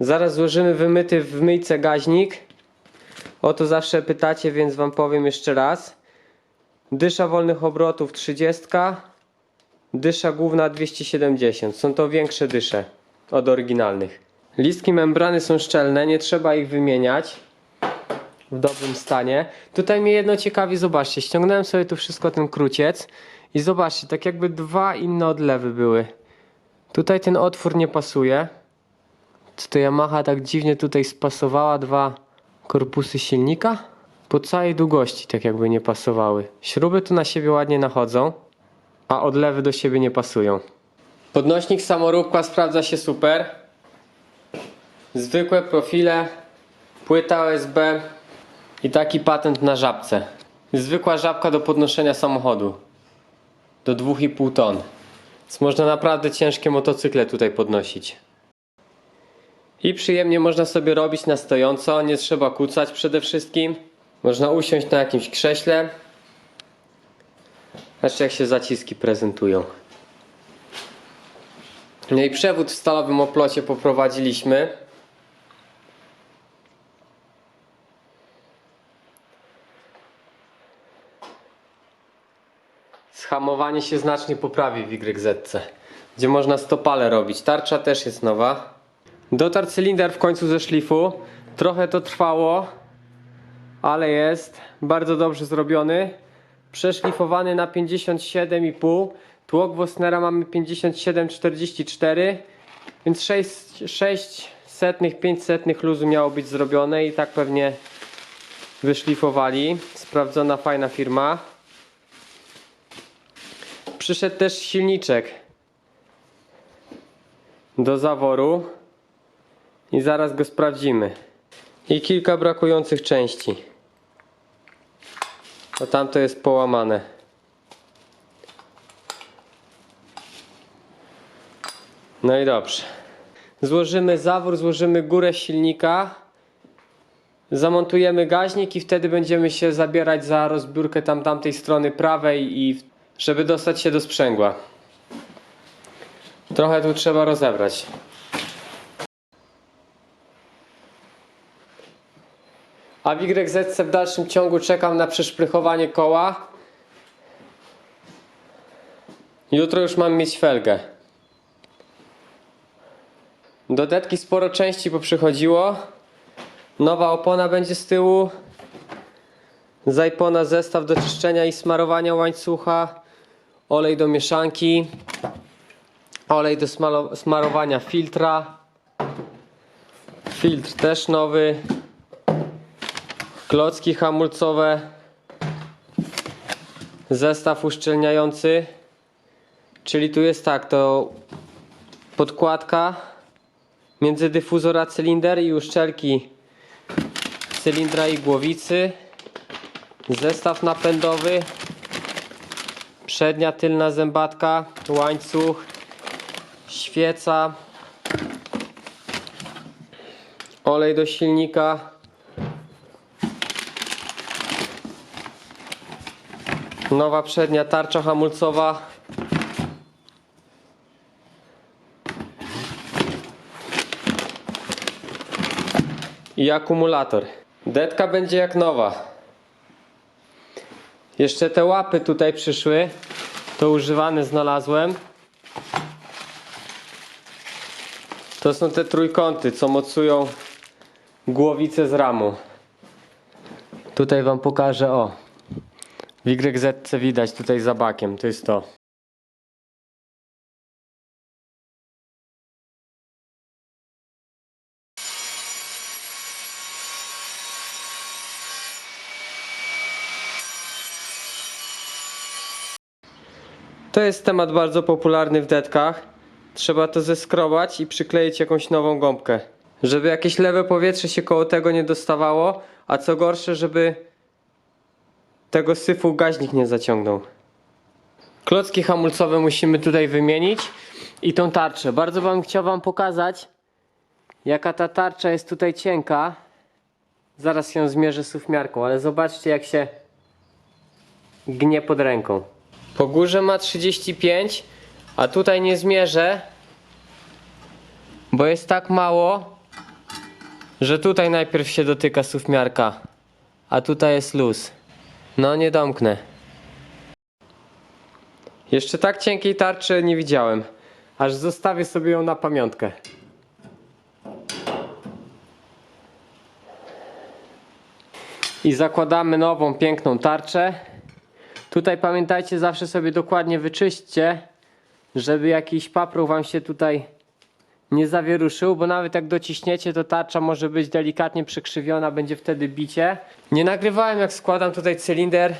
Zaraz złożymy wymyty w myjce gaźnik. O to zawsze pytacie, więc wam powiem jeszcze raz. Dysza wolnych obrotów 30, dysza główna 270. Są to większe dysze od oryginalnych. Listki membrany są szczelne, nie trzeba ich wymieniać w dobrym stanie. Tutaj mnie jedno ciekawi, zobaczcie, ściągnąłem sobie tu wszystko ten kruciec i zobaczcie, tak jakby dwa inne odlewy były. Tutaj ten otwór nie pasuje. Co to Yamaha tak dziwnie tutaj spasowała dwa korpusy silnika? Po całej długości tak jakby nie pasowały. Śruby tu na siebie ładnie nachodzą, a odlewy do siebie nie pasują. Podnośnik samoróbka sprawdza się super. Zwykłe profile, płyta USB i taki patent na żabce. Zwykła żabka do podnoszenia samochodu. Do 2,5 ton. Więc można naprawdę ciężkie motocykle tutaj podnosić. I przyjemnie można sobie robić na stojąco, nie trzeba kucać przede wszystkim. Można usiąść na jakimś krześle. Zobaczcie jak się zaciski prezentują. No i przewód w stalowym oplocie poprowadziliśmy. Schamowanie się znacznie poprawi w YZ, gdzie można stopale robić. Tarcza też jest nowa. Dotarł cylinder w końcu ze szlifu. Trochę to trwało, ale jest bardzo dobrze zrobiony. Przeszlifowany na 57,5. Tłok Wosnera mamy 57,44, więc 6, 6 setnych, 5 setnych luzu miało być zrobione i tak pewnie wyszlifowali. Sprawdzona, fajna firma. Przyszedł też silniczek do zaworu i zaraz go sprawdzimy. I kilka brakujących części. Bo tamto jest połamane. No i dobrze. Złożymy zawór, złożymy górę silnika. Zamontujemy gaźnik i wtedy będziemy się zabierać za rozbiórkę tam tamtej strony prawej i żeby dostać się do sprzęgła. Trochę tu trzeba rozebrać. A w YZC w dalszym ciągu czekam na przeszprychowanie koła. Jutro już mam mieć felgę. Do detki sporo części poprzychodziło. Nowa opona będzie z tyłu. Zajpona zestaw do czyszczenia i smarowania łańcucha. Olej do mieszanki. Olej do smarowania filtra. Filtr też nowy. Klocki hamulcowe. Zestaw uszczelniający. Czyli tu jest tak, to podkładka między dyfuzor a cylinder i uszczelki cylindra i głowicy. Zestaw napędowy. Przednia, tylna zębatka, łańcuch, świeca, olej do silnika, nowa przednia tarcza hamulcowa. I akumulator. Detka będzie jak nowa. Jeszcze te łapy tutaj przyszły. To używane znalazłem. To są te trójkąty, co mocują głowicę z ramu. Tutaj wam pokażę, o. W YZ widać tutaj za bakiem, to jest to. To jest temat bardzo popularny w detkach. Trzeba to zeskrobać i przykleić jakąś nową gąbkę. Żeby jakieś lewe powietrze się koło tego nie dostawało, a co gorsze, żeby tego syfu gaźnik nie zaciągnął. Klocki hamulcowe musimy tutaj wymienić i tą tarczę. Bardzo bym chciał wam pokazać, jaka ta tarcza jest tutaj cienka. Zaraz ją zmierzę sufmiarką, ale zobaczcie jak się gnie pod ręką. Po górze ma 35, a tutaj nie zmierzę, bo jest tak mało, że tutaj najpierw się dotyka sufmiarka, a tutaj jest luz. No nie domknę. Jeszcze tak cienkiej tarczy nie widziałem. Aż zostawię sobie ją na pamiątkę. I zakładamy nową, piękną tarczę. Tutaj pamiętajcie, zawsze sobie dokładnie wyczyśćcie, żeby jakiś papruk wam się tutaj nie zawieruszył, bo nawet jak dociśniecie, to tarcza może być delikatnie przekrzywiona, będzie wtedy bicie. Nie nagrywałem jak składam tutaj cylinder.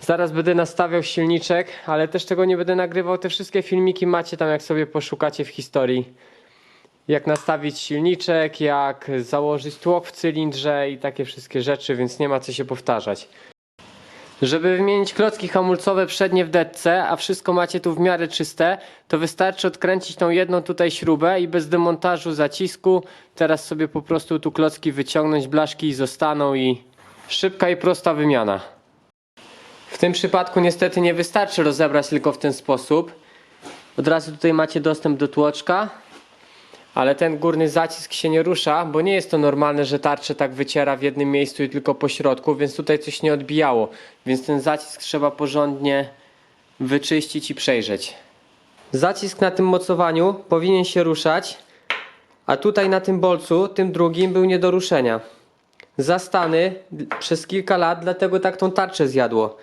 Zaraz będę nastawiał silniczek, ale też tego nie będę nagrywał. Te wszystkie filmiki macie tam, jak sobie poszukacie w historii. Jak nastawić silniczek, jak założyć tłok w cylindrze i takie wszystkie rzeczy, więc nie ma co się powtarzać. Żeby wymienić klocki hamulcowe przednie w detce, a wszystko macie tu w miarę czyste, to wystarczy odkręcić tą jedną tutaj śrubę i bez demontażu zacisku teraz sobie po prostu tu klocki wyciągnąć, blaszki zostaną i szybka i prosta wymiana. W tym przypadku niestety nie wystarczy rozebrać tylko w ten sposób. Od razu tutaj macie dostęp do tłoczka, ale ten górny zacisk się nie rusza, bo nie jest to normalne, że tarczę tak wyciera w jednym miejscu i tylko po środku, więc tutaj coś nie odbijało. Więc ten zacisk trzeba porządnie wyczyścić i przejrzeć. Zacisk na tym mocowaniu powinien się ruszać, a tutaj na tym bolcu, tym drugim, był nie do ruszenia. Zastany przez kilka lat, dlatego tak tą tarczę zjadło.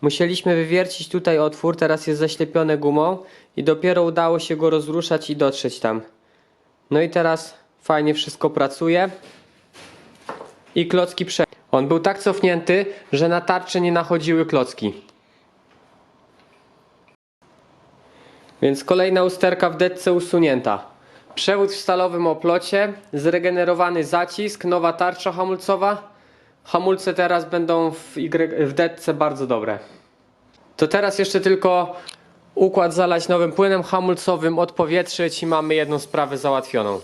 Musieliśmy wywiercić tutaj otwór, teraz jest zaślepione gumą i dopiero udało się go rozruszać i dotrzeć tam. No i teraz fajnie wszystko pracuje. I klocki prze... On był tak cofnięty, że na tarczy nie nachodziły klocki. Więc kolejna usterka w detce usunięta. Przewód w stalowym oplocie, zregenerowany zacisk, nowa tarcza hamulcowa. Hamulce teraz będą w, y, w detce bardzo dobre. To teraz jeszcze tylko układ zalać nowym płynem hamulcowym, odpowietrzyć i mamy jedną sprawę załatwioną.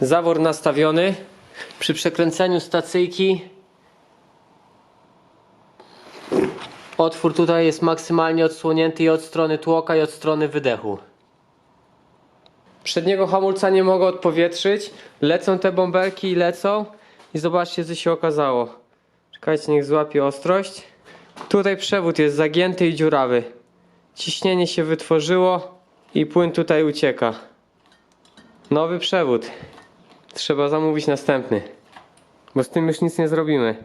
Zawór nastawiony. Przy przekręceniu stacyjki otwór tutaj jest maksymalnie odsłonięty i od strony tłoka i od strony wydechu. Przedniego hamulca nie mogę odpowietrzyć. Lecą te bąbelki i lecą. I zobaczcie co się okazało. Czekajcie, niech złapie ostrość. Tutaj przewód jest zagięty i dziurawy. Ciśnienie się wytworzyło i płyn tutaj ucieka. Nowy przewód. Trzeba zamówić następny. Bo z tym już nic nie zrobimy.